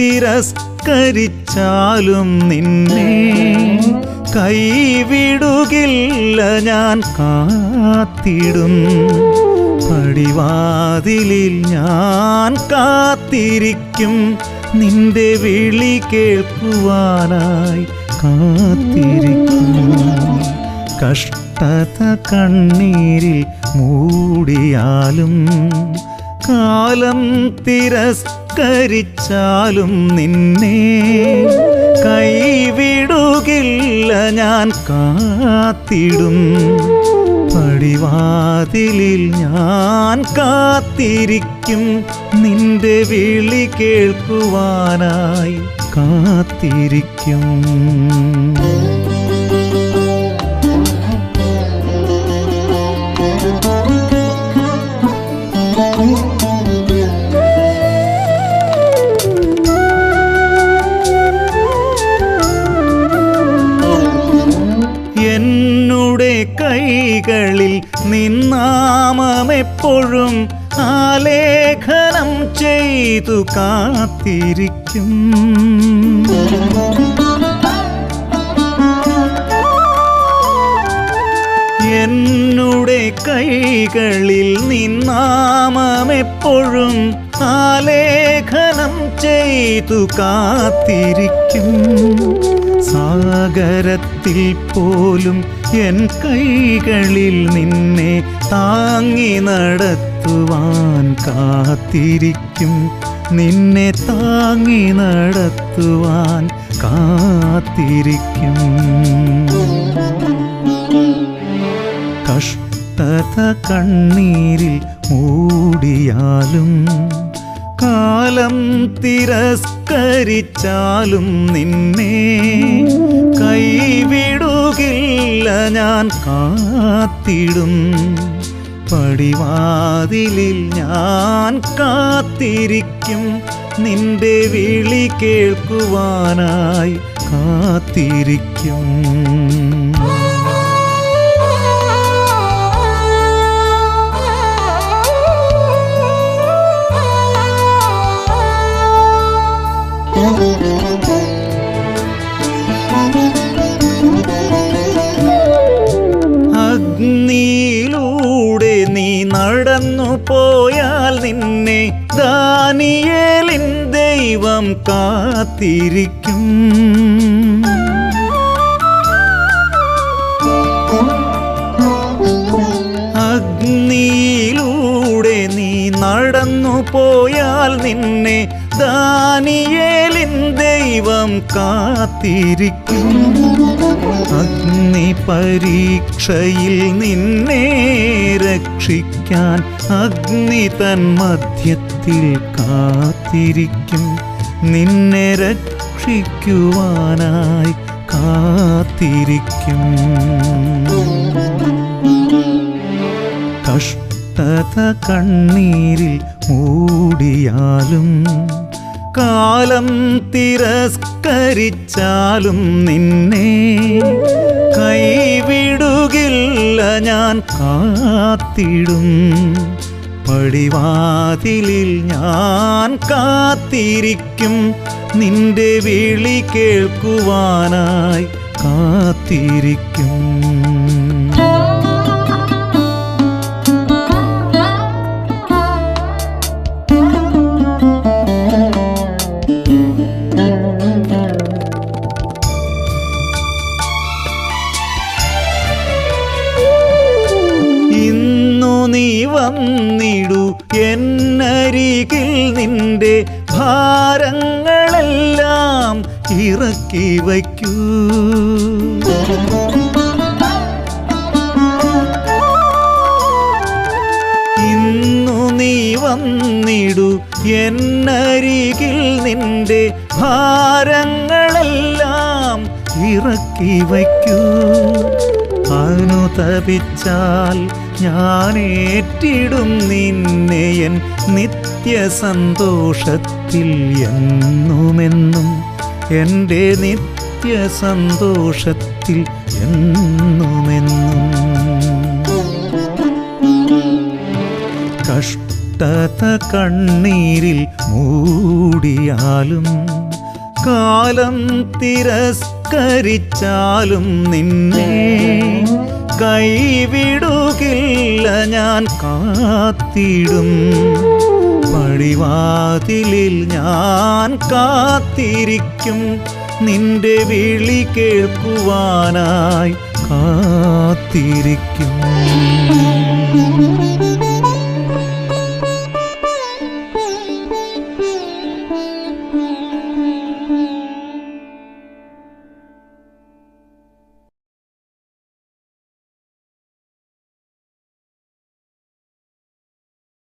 തിരസ്കരിച്ചാലും നിന്നെ കൈവിടുകില്ല ഞാൻ കാത്തിടും. പടിവാതിലിൽ ഞാൻ കാത്തിരിക്കും. നിന്റെ വിളി കേൾക്കുവാനായി കാത്തിരിക്കും. കഷ്ടത കണ്ണീരിൽ മൂടിയാലും കാലം തിരസ്കരിച്ചാലും നിന്നെ കൈവിടുകില്ല ഞാൻ കാത്തിടും. പടിവാതിലിൽ ഞാൻ കാത്തിരിക്കും. നിന്റെ വിളി കേൾക്കുവാനായി കാത്തിരിക്കും. എന്നുടെ കൈകളിൽ നിന്നാമെപ്പോഴും ആലേഖനം ചെയ്തു കാത്തിരിക്കും. എന്നുടെ കൈകളിൽ നിന്നാമെപ്പോഴും ആലേഖനം ചെയ്തു കാത്തിരിക്കും. സാഗരത്തിൽ പോലും എൻ കൈകളിൽ നിന്നെ താങ്ങി നടത്തുവാൻ കാത്തിരിക്കും. നിന്നെ താങ്ങി നടത്തുവാൻ കാത്തിരിക്കും. കഷ്ടത കണ്ണീരിൽ മൂടിയാലും കാലം തിരസ്കരിച്ചാലും നിന്നെ കൈവിടുകില്ല ഞാൻ കാത്തിടും. പടിവാതിലിൽ ഞാൻ കാത്തിരിക്കും. നിന്റെ വിളി കേൾക്കുവാനായി കാത്തിരിക്കും. അഗ്നിയിലൂടെ നീ നടന്നു പോയാൽ നിന്നെ ദാനിയേലിൻ ദൈവം കാത്തിരിക്കും. നടന്നു പോയാൽ നിന്നെ ദാനിയേലിൻ ദൈവം കാത്തിരിക്കും. അഗ്നി പരീക്ഷയിൽ നിന്നെ രക്ഷിക്കാൻ അഗ്നി തൻ മധ്യത്തിൽ കാത്തിരിക്കും. നിന്നെ രക്ഷിക്കുവാനായി കാത്തിരിക്കും. കഷ്ടത കണ്ണീരിൽ മൂടിയാലും കാലം തിരസ്കരിച്ചാലും നിന്നെ കൈവിടുകില്ല ഞാൻ കാത്തിടും. പടിവാതിലിൽ ഞാൻ കാത്തിരിക്കും നിന്റെ വിളി കേൾക്കുവാനായി കാത്തിരിക്കും. ഭാരങ്ങളെല്ലാം ഇറക്കി വയ്ക്കൂ. ഇന്നു നീ വന്നിടു എന്നരികിൽ നിന്റെ ഭാരങ്ങളെല്ലാം ഇറക്കി വയ്ക്കൂ. അനുതപിച്ചാൽ ഞാൻ നിന്നെയൻ നിന്നെ എൻ നിത്യ സന്തോഷത്തിൽ എന്നു എന്നുമെന്നും എന്റെ നിത്യ സന്തോഷത്തിൽ എന്നുമെന്നും. കഷ്ടത കണ്ണീരിൽ മൂടിയാലും കാലം തിരസ്കരിച്ചാലും നിന്നെ കൈവിടുകില്ല ഞാൻ കാത്തിടും. പടിവാതിലിൽ ഞാൻ കാത്തിരിക്കും. നിന്റെ വിളി കേൾക്കുവാനായി കാത്തിരിക്കും.